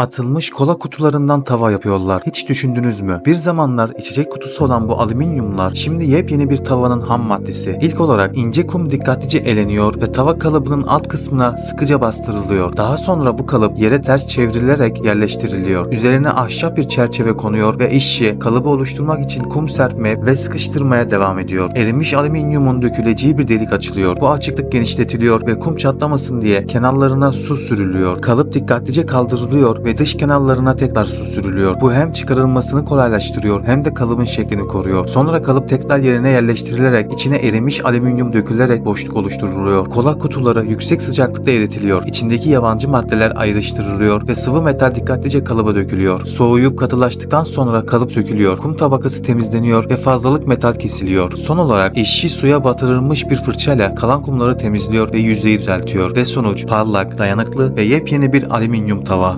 Atılmış kola kutularından tava yapıyorlar. Hiç düşündünüz mü? Bir zamanlar içecek kutusu olan bu alüminyumlar şimdi yepyeni bir tavanın ham maddesi. İlk olarak ince kum dikkatlice eleniyor ve tava kalıbının alt kısmına sıkıca bastırılıyor. Daha sonra bu kalıp yere ters çevrilerek yerleştiriliyor. Üzerine ahşap bir çerçeve konuyor ve işçi kalıbı oluşturmak için kum serpmeye ve sıkıştırmaya devam ediyor. Erimiş alüminyumun döküleceği bir delik açılıyor. Bu açıklık genişletiliyor ve kum çatlamasın diye kenarlarına su sürülüyor. Kalıp dikkatlice kaldırılıyor ve dış kenarlarına tekrar su sürülüyor. Bu hem çıkarılmasını kolaylaştırıyor hem de kalıbın şeklini koruyor. Sonra kalıp tekrar yerine yerleştirilerek içine erimiş alüminyum dökülerek boşluk oluşturuluyor. Kola kutuları yüksek sıcaklıkta eritiliyor. İçindeki yabancı maddeler ayrıştırılıyor ve sıvı metal dikkatlice kalıba dökülüyor. Soğuyup katılaştıktan sonra kalıp sökülüyor. Kum tabakası temizleniyor ve fazlalık metal kesiliyor. Son olarak işçi suya batırılmış bir fırçayla kalan kumları temizliyor ve yüzeyi düzeltiyor. Ve sonuç parlak, dayanıklı ve yepyeni bir alüminyum tava.